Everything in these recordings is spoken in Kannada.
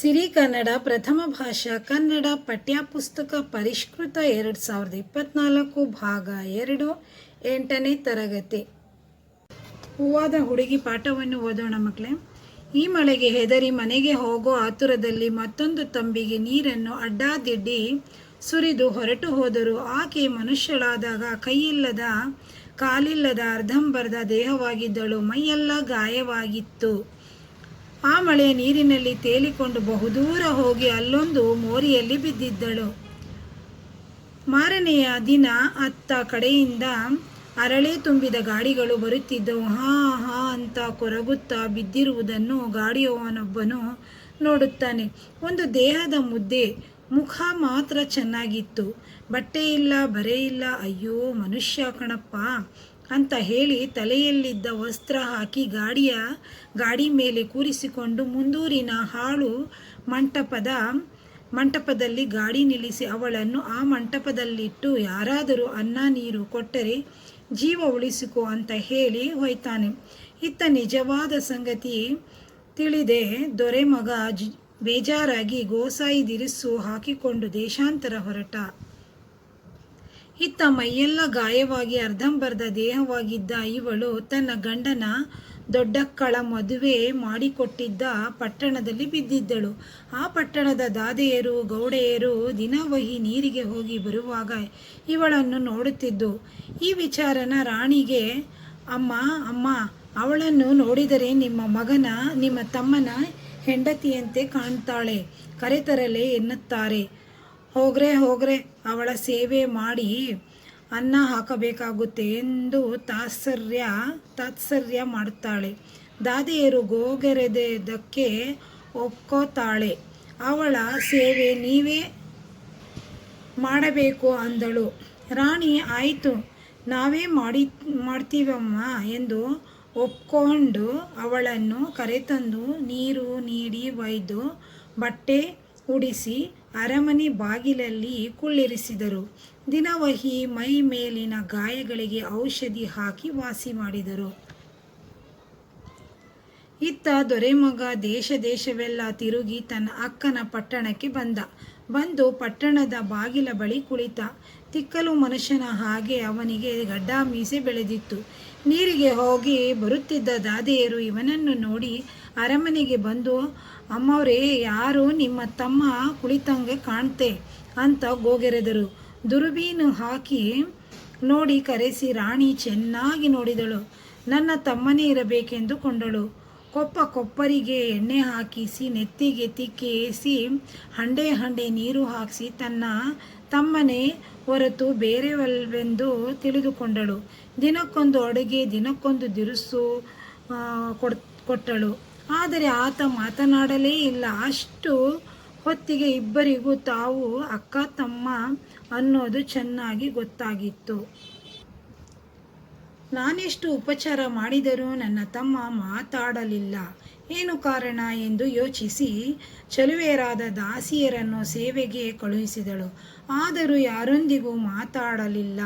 ಸಿರಿ ಕನ್ನಡ ಪ್ರಥಮ ಭಾಷಾ ಕನ್ನಡ ಪಠ್ಯಪುಸ್ತಕ ಪರಿಷ್ಕೃತ ಎರಡು ಸಾವಿರದ ಇಪ್ಪತ್ತ್ನಾಲ್ಕು ಭಾಗ ಎರಡು ಎಂಟನೇ ತರಗತಿ. ಹೂವಾದ ಹುಡುಗಿ ಪಾಠವನ್ನು ಓದೋಣ ಮಕ್ಕಳೇ. ಈ ಮಳೆಗೆ ಹೆದರಿ ಮನೆಗೆ ಹೋಗೋ ಆತುರದಲ್ಲಿ ಮತ್ತೊಂದು ತಂಬಿಗೆ ನೀರನ್ನು ಅಡ್ಡಾದಿಡ್ಡಿ ಸುರಿದು ಹೊರಟು ಹೋದರು ಆಕೆ ಮನುಷ್ಯಳಾದಾಗ ಕೈಯಿಲ್ಲದ ಕಾಲಿಲ್ಲದ ಅರ್ಧಂಬರ್ಧ ದೇಹವಾಗಿದ್ದಳು. ಮೈಯೆಲ್ಲ ಗಾಯವಾಗಿತ್ತು. ಆ ಮಳೆ ನೀರಿನಲ್ಲಿ ತೇಲಿಕೊಂಡು ಬಹುದೂರ ಹೋಗಿ ಅಲ್ಲೊಂದು ಮೋರಿಯಲ್ಲಿ ಬಿದ್ದಿದ್ದಳು. ಮಾರನೆಯ ದಿನ ಅತ್ತ ಕಡೆಯಿಂದ ಅರಳೆ ತುಂಬಿದ ಗಾಡಿಗಳು ಬರುತ್ತಿದ್ದವು. ಹಾ ಹಾ ಅಂತ ಕೊರಗುತ್ತಾ ಬಿದ್ದಿರುವುದನ್ನು ಗಾಡಿಯವನೊಬ್ಬನು ನೋಡುತ್ತಾನೆ. ಒಂದು ದೇಹದ ಮುದ್ದೆ ಮುಖ ಮಾತ್ರ ಚೆನ್ನಾಗಿತ್ತು. ಬಟ್ಟೆ ಇಲ್ಲ, ಬರೆ ಇಲ್ಲ. ಅಯ್ಯೋ, ಮನುಷ್ಯ ಕಣಪ್ಪ. ಅಂತ ಹೇಳಿ ತಲೆಯಲ್ಲಿದ್ದ ವಸ್ತ್ರ ಹಾಕಿ ಗಾಡಿಯ ಗಾಡಿ ಮೇಲೆ ಕೂರಿಸಿಕೊಂಡು ಮುಂದೂರಿನ ಹಾಳು ಮಂಟಪದ, ಮಂಟಪದಲ್ಲಿ ಗಾಡಿ ನಿಲ್ಲಿಸಿ ಅವಳನ್ನು ಆ ಮಂಟಪದಲ್ಲಿಟ್ಟು ಯಾರಾದರೂ ಅನ್ನ ನೀರು ಕೊಟ್ಟರೆ ಜೀವ ಉಳಿಸಿಕೊ ಅಂತ ಹೇಳಿ ಹೋಯ್ತಾನೆ. ಇತ್ತ ನಿಜವಾದ ಸಂಗತಿ ತಿಳಿದೆ ದೊರೆ ಮಗ ಬೇಜಾರಾಗಿ ಗೋಸಾಯಿ ದಿರಿಸು ಹಾಕಿಕೊಂಡು ದೇಶಾಂತರ ಹೊರಟ. ಇತ್ತ ಮೈಯೆಲ್ಲ ಗಾಯವಾಗಿ ಅರ್ಧಂಬರ್ಧ ದೇಹವಾಗಿದ್ದ ಇವಳು ತನ್ನ ಗಂಡನ ದೊಡ್ಡಕ್ಕಳ ಮದುವೆ ಮಾಡಿಕೊಟ್ಟಿದ್ದ ಪಟ್ಟಣದಲ್ಲಿ ಬಿದ್ದಿದ್ದಳು. ಆ ಪಟ್ಟಣದ ದಾದೆಯರು, ಗೌಡೆಯರು ದಿನವಹಿ ನೀರಿಗೆ ಹೋಗಿ ಬರುವಾಗ ಇವಳನ್ನು ನೋಡುತ್ತಿದ್ದು. ಈ ವಿಚಾರನ ರಾಣಿಗೆ, ಅಮ್ಮ ಅಮ್ಮ, ಅವಳನ್ನು ನೋಡಿದರೆ ನಿಮ್ಮ ಮಗನ, ನಿಮ್ಮ ತಮ್ಮನ ಹೆಂಡತಿಯಂತೆ ಕಾಣ್ತಾಳೆ, ಕರೆತರಲೆ ಎನ್ನುತ್ತಾರೆ. ಹೋಗ್ರೆ ಹೋಗ್ರೆ, ಅವಳ ಸೇವೆ ಮಾಡಿ ಅನ್ನ ಹಾಕಬೇಕಾಗುತ್ತೆ ಎಂದು ತಾತ್ಸರ್ಯ ತಾತ್ಸರ್ಯ ಮಾಡುತ್ತಾಳೆ. ದಾದಿಯರು ಗೋಗೆರೆದಕ್ಕೆ ಒಪ್ಕೋತಾಳೆ. ಅವಳ ಸೇವೆ ನೀವೇ ಮಾಡಬೇಕು ಅಂದಳು. ರಾಣಿ, ಆಯಿತು, ನಾವೇ ಮಾಡಿ, ಮಾಡ್ತೀವಮ್ಮ ಎಂದು ಒಪ್ಕೊಂಡು ಅವಳನ್ನು ಕರೆತಂದು ನೀರು ನೀಡಿ ಒಯ್ದು ಬಟ್ಟೆ ಉಡಿಸಿ ಅರಮನೆ ಬಾಗಿಲಲ್ಲಿ ಕುಳ್ಳಿರಿಸಿದರು. ದಿನವಹಿ ಮೈ ಮೇಲಿನ ಗಾಯಗಳಿಗೆ ಔಷಧಿ ಹಾಕಿ ವಾಸಿ ಮಾಡಿದರು. ಇತ್ತ ದೊರೆಮಗ ದೇಶ ದೇಶವೆಲ್ಲ ತಿರುಗಿ ತನ್ನ ಅಕ್ಕನ ಪಟ್ಟಣಕ್ಕೆ ಬಂದ. ಬಂದು ಪಟ್ಟಣದ ಬಾಗಿಲ ಬಳಿ ಕುಳಿತ. ತಿಕ್ಕಲು ಮನುಷ್ಯನ ಹಾಗೆ ಅವನಿಗೆ ಗಡ್ಡ ಮೀಸೆ ಬೆಳೆದಿತ್ತು. ನೀರಿಗೆ ಹೋಗಿ ಬರುತ್ತಿದ್ದ ದಾದೆಯರು ಇವನನ್ನು ನೋಡಿ ಅರಮನೆಗೆ ಬಂದು, ಅಮ್ಮವರೇ, ಯಾರು ನಿಮ್ಮ ತಮ್ಮ ಕುಳಿತಂಗೆ ಕಾಣ್ತೆ ಅಂತ ಗೋಗೆರೆದರು. ದುರುಬೀನು ಹಾಕಿ ನೋಡಿ ಕರೆಸಿ ರಾಣಿ ಚೆನ್ನಾಗಿ ನೋಡಿದಳು. ನನ್ನ ತಮ್ಮನೇ ಇರಬೇಕೆಂದು ಕೊಂಡಳು ಕೊಪ್ಪ ಕೊಪ್ಪರಿಗೆ ಎಣ್ಣೆ ಹಾಕಿಸಿ ನೆತ್ತಿಗೆ ತಿಕ್ಕೇಸಿ ಹಂಡೆ ಹಂಡೆ ನೀರು ಹಾಕಿಸಿ ತನ್ನ ತಮ್ಮನೇ ಹೊರತು ಬೇರೆವಲ್ವೆಂದು ತಿಳಿದುಕೊಂಡಳು. ದಿನಕ್ಕೊಂದು ಅಡುಗೆ, ದಿನಕ್ಕೊಂದು ದಿರುಸು ಕೊಡ್, ಕೊಟ್ಟಳು. ಆದರೆ ಆತ ಮಾತನಾಡಲೇ ಇಲ್ಲ. ಅಷ್ಟು ಹೊತ್ತಿಗೆ ಇಬ್ಬರಿಗೂ ತಾವು ಅಕ್ಕ, ತಮ್ಮ ಅನ್ನೋದು ಚೆನ್ನಾಗಿ ಗೊತ್ತಾಗಿತ್ತು. ನಾನೆಷ್ಟು ಉಪಚಾರ ಮಾಡಿದರೂ ನನ್ನ ತಮ್ಮ ಮಾತಾಡಲಿಲ್ಲ. ಏನು ಕಾರಣ ಎಂದು ಯೋಚಿಸಿ ಚಲುವೆಯರಾದ ದಾಸಿಯರನ್ನು ಸೇವೆಗೆ ಕಳುಹಿಸಿದಳು. ಆದರೂ ಯಾರೊಂದಿಗೂ ಮಾತಾಡಲಿಲ್ಲ.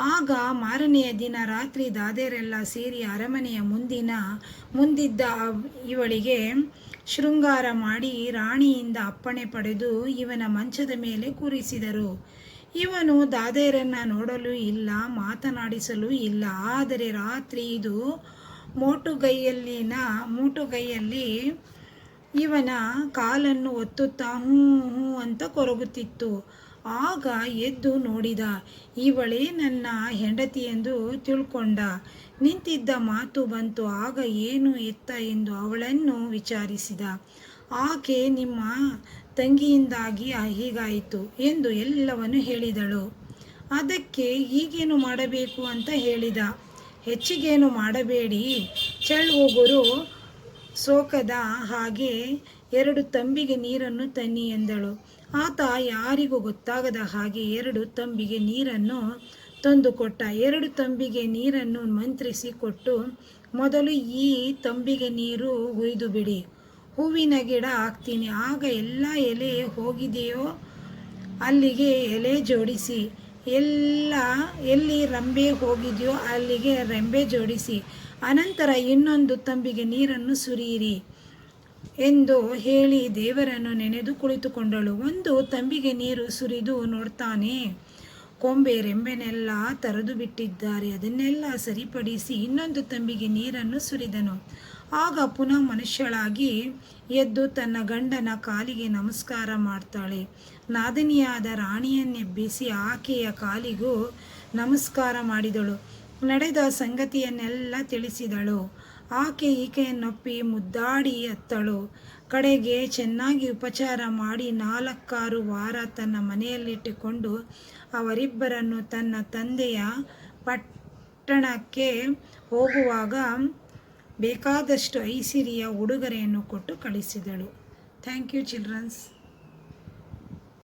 ಆಗ ಮಾರನೆಯ ದಿನ ರಾತ್ರಿ ದಾದೆರೆಲ್ಲ ಸೇರಿ ಅರಮನೆಯ ಮುಂದಿನ ಮುಂದಿದ್ದ ಇವಳಿಗೆ ಶೃಂಗಾರ ಮಾಡಿ ರಾಣಿಯಿಂದ ಅಪ್ಪಣೆ ಪಡೆದು ಇವನ ಮಂಚದ ಮೇಲೆ ಕೂರಿಸಿದರು. ಇವನು ದಾದೇರನ್ನು ನೋಡಲು ಇಲ್ಲ, ಮಾತನಾಡಿಸಲು ಇಲ್ಲ. ಆದರೆ ರಾತ್ರಿ ಇದು ಮೋಟುಗೈಯಲ್ಲಿನ, ಮೂಟುಗೈಯಲ್ಲಿ ಇವನ ಕಾಲನ್ನು ಒತ್ತುತ್ತಾ ಹ್ಞೂ ಹ್ಞೂ ಅಂತ ಕೊರಗುತ್ತಿತ್ತು. ಆಗ ಎದ್ದು ನೋಡಿದ, ಇವಳೇ ನನ್ನ ಹೆಂಡತಿ ಎಂದು ತಿಳ್ಕೊಂಡ. ನಿಂತಿದ್ದ ಮಾತು ಬಂತು, ಆಗ ಏನು ಎತ್ತ ಎಂದು ಅವಳನ್ನು ವಿಚಾರಿಸಿದ. ಆಕೆ ನಿಮ್ಮ ತಂಗಿಯಿಂದಾಗಿ ಹೀಗಾಯಿತು ಎಂದು ಎಲ್ಲವನ್ನು ಹೇಳಿದಳು. ಅದಕ್ಕೆ ಈಗೇನು ಮಾಡಬೇಕು ಅಂತ ಹೇಳಿದ. ಹೆಚ್ಚಿಗೇನು ಮಾಡಬೇಡಿ. ಚಳ್ಳುಗುರು ಸೋಕದ ಹಾಗೆ ಎರಡು ತಂಬಿಗೆ ನೀರನ್ನು ತನ್ನಿ ಎಂದಳು. ಆತ ಯಾರಿಗೂ ಗೊತ್ತಾಗದ ಹಾಗೆ ಎರಡು ತಂಬಿಗೆ ನೀರನ್ನು ತಂದುಕೊಟ್ಟ. ಎರಡು ತಂಬಿಗೆ ನೀರನ್ನು ಮಂತ್ರಿಸಿ ಕೊಟ್ಟು, ಮೊದಲು ಈ ತಂಬಿಗೆ ನೀರು ಹುಯ್ದು ಬಿಡಿ. ಹೂವಿನ ಗಿಡ ಹಾಕ್ತೀನಿ. ಆಗ ಎಲ್ಲ ಎಲೆ ಹೋಗಿದೆಯೋ ಅಲ್ಲಿಗೆ ಎಲೆ ಜೋಡಿಸಿ. ಎಲ್ಲ ಎಲ್ಲಿ ರಂಬೆ ಹೋಗಿದೆಯೋ ಅಲ್ಲಿಗೆ ರೆಂಬೆ ಜೋಡಿಸಿ. ಅನಂತರ ಇನ್ನೊಂದು ತಂಬಿಗೆ ನೀರನ್ನು ಸುರಿಯಿರಿ ಎಂದು ಹೇಳಿ ದೇವರನ್ನು ನೆನೆದು ಕುಳಿತುಕೊಂಡಳು. ಒಂದು ತಂಬಿಗೆ ನೀರು ಸುರಿದು ನೋಡ್ತಾನೆ, ಕೊಂಬೆ ರೆಂಬೆನೆಲ್ಲ ತರದು ಬಿಟ್ಟಿದ್ದಾರೆ, ಅದನ್ನೆಲ್ಲ ಸರಿಪಡಿಸಿ ಇನ್ನೊಂದು ತಂಬಿಗೆ ನೀರನ್ನು ಸುರಿದನು. ಆಗ ಪುನಃ ಮನುಷ್ಯಳಾಗಿ ಎದ್ದು ತನ್ನ ಗಂಡನ ಕಾಲಿಗೆ ನಮಸ್ಕಾರ ಮಾಡ್ತಾಳೆ. ನಾದಿನಿಯಾದ ರಾಣಿಯನ್ನೆಬ್ಬಿಸಿ ಆಕೆಯ ಕಾಲಿಗೂ ನಮಸ್ಕಾರ ಮಾಡಿದಳು. ನಡೆದ ಸಂಗತಿಯನ್ನೆಲ್ಲ ತಿಳಿಸಿದಳು. ಆಕೆ ಈಕೆಯನ್ನೊಪ್ಪಿ ಮುದ್ದಾಡಿ ಅತ್ತಳು ಕಡೆಗೆ ಚೆನ್ನಾಗಿ ಉಪಚಾರ ಮಾಡಿ ನಾಲ್ಕಾರು ವಾರ ತನ್ನ ಮನೆಯಲ್ಲಿಟ್ಟುಕೊಂಡು ಅವರಿಬ್ಬರನ್ನು ತನ್ನ ತಂದೆಯ ಪಟ್ಟಣಕ್ಕೆ ಹೋಗುವಾಗ ಬೇಕಾದಷ್ಟು ಐಸಿರಿಯ ಉಡುಗೊರೆಯನ್ನು ಕೊಟ್ಟು ಕಳಿಸಿದಳು. Thank you children's.